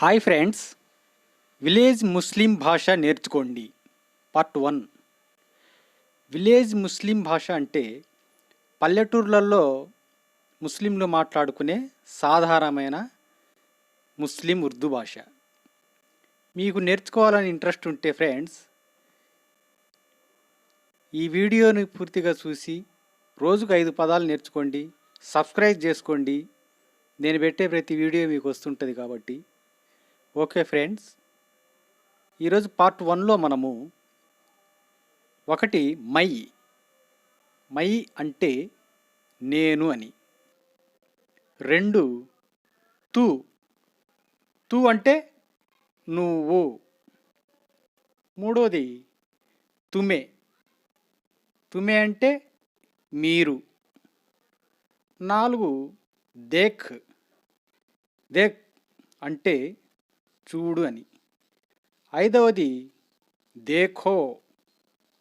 Hi friends village ముస్లిం భాష నేర్చుకోండి part one. Village ముస్లిం భాష అంటే పల్లెటూర్లలో ముస్లింలు మాట్లాడుకునే సాధారణమైన ముస్లిం ఉర్దూ భాష. మీకు నేర్చుకోవాలని ఇంట్రెస్ట్ ఉంటే ఫ్రెండ్స్ ఈ వీడియోని పూర్తిగా చూసి రోజుకు ఐదు పదాలు నేర్చుకోండి సబ్స్క్రైబ్ చేసుకోండి. నేను పెట్టే ప్రతి వీడియో మీకు వస్తుంటుంది కాబట్టి ఓకే ఫ్రెండ్స్. ఈరోజు పార్ట్ వన్లో మనము ఒకటి మై మై అంటే నేను అని. రెండు తూ తూ అంటే నువ్వు. మూడోది తుమే తుమే అంటే మీరు. నాలుగు దేఖ్ దేఖ్ అంటే చూడు అని. ఐదవది దేఖో.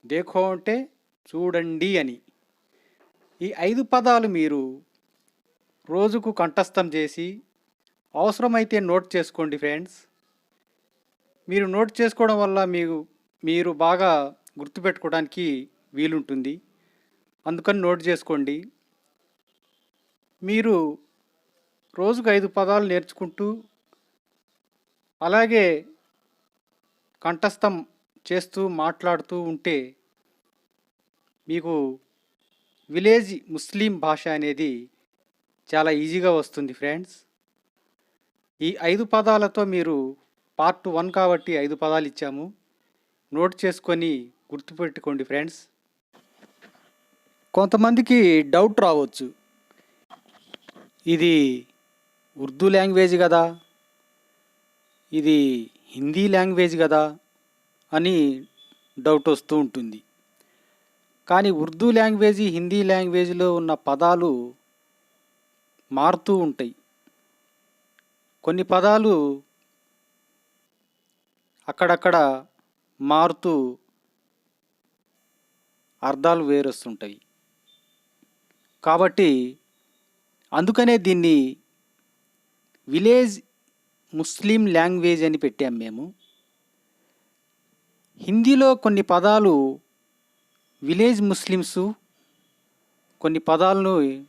దేఖో అంటే చూడండి అని. ఈ ఐదు పదాలు మీరు రోజుకు కంఠస్థం చేసి అవసరమైతే నోట్ చేసుకోండి ఫ్రెండ్స్. మీరు నోట్ చేసుకోవడం వల్ల మీకు మీరు బాగా గుర్తుపెట్టుకోవడానికి వీలుంటుంది. అందుకని నోట్ చేసుకోండి. మీరు రోజుకు ఐదు పదాలు నేర్చుకుంటూ అలాగే కంఠస్థం చేస్తూ మాట్లాడుతూ ఉంటే మీకు విలేజ్ ముస్లిం భాష అనేది చాలా ఈజీగా వస్తుంది ఫ్రెండ్స్. ఈ ఐదు పదాలతో మీరు పార్ట్ వన్ కాబట్టి ఐదు పదాలు ఇచ్చాము. నోట్ చేసుకొని గుర్తుపెట్టుకోండి ఫ్రెండ్స్. కొంతమందికి డౌట్ రావచ్చు. ఇది ఉర్దూ లాంగ్వేజ్ కదా. ఇది హిందీ లాంగ్వేజ్ కదా అని డౌట్ వస్తూ ఉంటుంది. కానీ ఉర్దూ లాంగ్వేజ్ హిందీ లాంగ్వేజ్లో ఉన్న పదాలు మారుతూ ఉంటాయి. కొన్ని పదాలు అక్కడక్కడ మారుతూ అర్థాలు వేరొస్తుంటాయి. కాబట్టి అందుకనే దీన్ని విలేజ్ ముస్లిం లాంగ్వేజ్ అని పెట్టాం మేము. హిందీలో కొన్ని పదాలు విలేజ్ ముస్లిమ్స్ కొన్ని పదాలను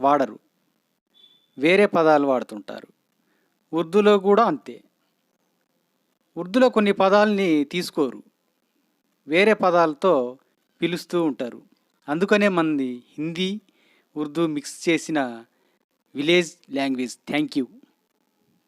వాడరు. వేరే పదాలు వాడుతుంటారు. ఉర్దూలో కూడా అంతే. ఉర్దూలో కొన్ని పదాలని తీసుకోరు. వేరే పదాలతో పిలుస్తూ ఉంటారు. అందుకనే మంది హిందీ ఉర్దూ మిక్స్ చేసిన విలేజ్ లాంగ్వేజ్ థ్యాంక్ యూ